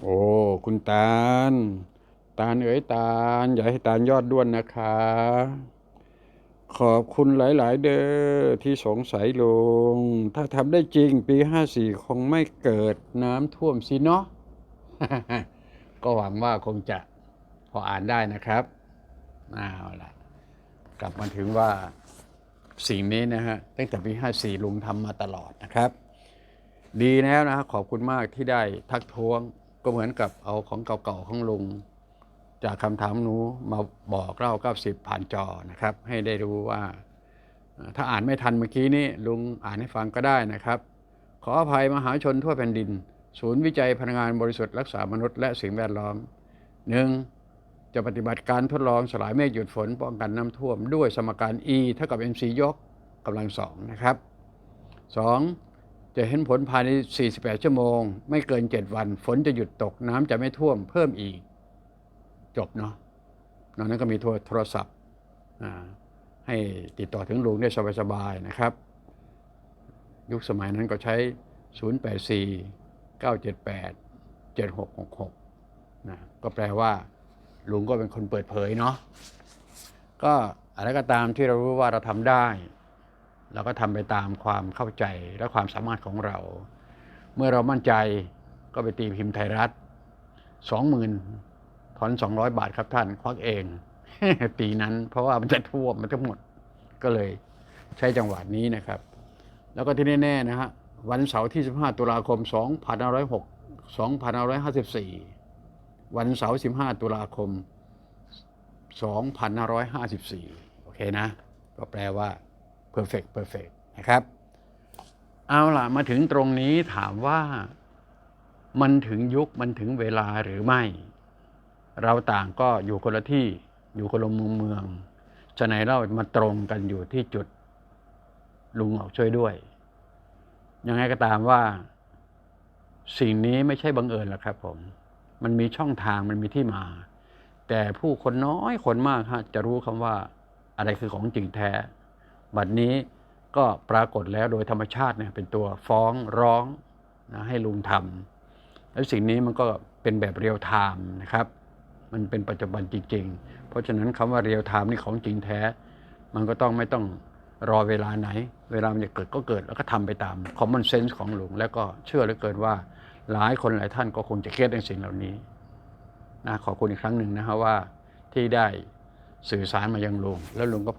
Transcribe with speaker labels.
Speaker 1: โอ้ คุณตาล ตาลเอ๋ยตาล อย่าให้ตาลยอดด้วนนะคะ ขอบคุณหลาย ๆ เด้อที่สงสัยลุง ถ้าทำได้จริงปีห้าสี่คงไม่เกิดน้ำท่วมสิเนาะก็หวังว่าคงจะพออ่านได้นะครับเอาล่ะกลับมาถึงว่าสิ่งนี้นะฮะ ตั้งแต่ปีห้าสี่ลุงทำมาตลอดนะครับ ดีแล้วนะขอบคุณมากที่ได้ทักท้วงก็เหมือนกับเอาของเก่าๆของลุง จากคำถามหนูมาบอกเล่า90 ผ่านจอนะครับ ให้ได้รู้ว่า ถ้าอ่านไม่ทันเมื่อกี้นี้ลุงอ่านให้ฟังก็ได้นะครับ ขออภัยมหาชนทั่วแผ่นดิน ศูนย์วิจัยพลังงานบริสุทธิ์รักษามนุษย์และสิ่งแวดล้อมหนึ่งจะปฏิบัติการทดลองสลายเมฆหยุดฝนป้องกันน้ำท่วม ด้วยสมการ E เท่ากับ mc ยกกำลังสองนะครับสอง จะเห็นผลภายใน 48 ชั่วโมง ไม่เกิน 7 วัน ฝนจะหยุดตกน้ำจะไม่ท่วมเพิ่มอีก จบเนาะนอกนั้นก็มีโทรโทรศัพท์ให้ติดต่อถึงลุงได้สบายๆนะครับ ยุคสมัยนั้นก็ใช้ 084 978 7666นะก็แปลว่า ลุงก็เป็นคนเปิดเผยเนาะก็อะไรก็ตามที่เรารู้ว่าเราทำได้ เราก็ทำไปตามความเข้าใจและความสามารถของเรา เมื่อเรามั่นใจก็ไปตีพิมพ์ไทยรัฐสองหมื่นถอนสองร้อยบาทครับท่านควักเองปีนั้น เพราะว่ามันจะท่วมมันทั้งหมดก็เลยใช้จังหวะนี้นะครับ แล้วก็ที่แน่ๆนะฮะวันเสาร์ที่ 15 ตุลาคม 2506 2554 วันเสาร์ 15 ตุลาคม 2554 โอเคนะ ก็แปลว่า perfect perfect นะครับ เอาล่ะ มาถึงตรงนี้ถามว่ามันถึงยุคมันถึงเวลาหรือไม่ เราต่างก็อยู่คนละที่อยู่คนละมุมเมืองจะไหนเรามาตรงกันอยู่ที่จุดลุงออกช่วยด้วย ยังไงก็ตามว่า สิ่งนี้ไม่ใช่บังเอิญหรอกครับผม มันมีช่องทางมันมีที่มา แต่ผู้คนน้อยคนมากฮะจะรู้คำว่าอะไรคือของจริงแท้ บัดนี้ก็ปรากฏแล้วโดยธรรมชาติเนี่ยเป็นตัวฟ้องร้องนะให้ลุงทำแล้วสิ่งนี้มันก็เป็นแบบเรียลไทม์นะครับ มันเป็นปัจจุบันจริง ๆ เพราะฉะนั้นคำว่าเรียลไทม์นี่ของจริงแท้ มันก็ต้องไม่ต้องรอเวลาไหน เวลามันจะเกิดก็เกิดแล้วก็ทำไปตาม common sense ของลุงแล้วก็เชื่อเหลือเกินว่าหลายคนหลายท่านก็คงจะเครียดในสิ่งเหล่านี้นะขอบคุณอีกครั้งหนึ่งนะฮะว่าที่ได้สื่อสารมายังลุงแล้วลุงก็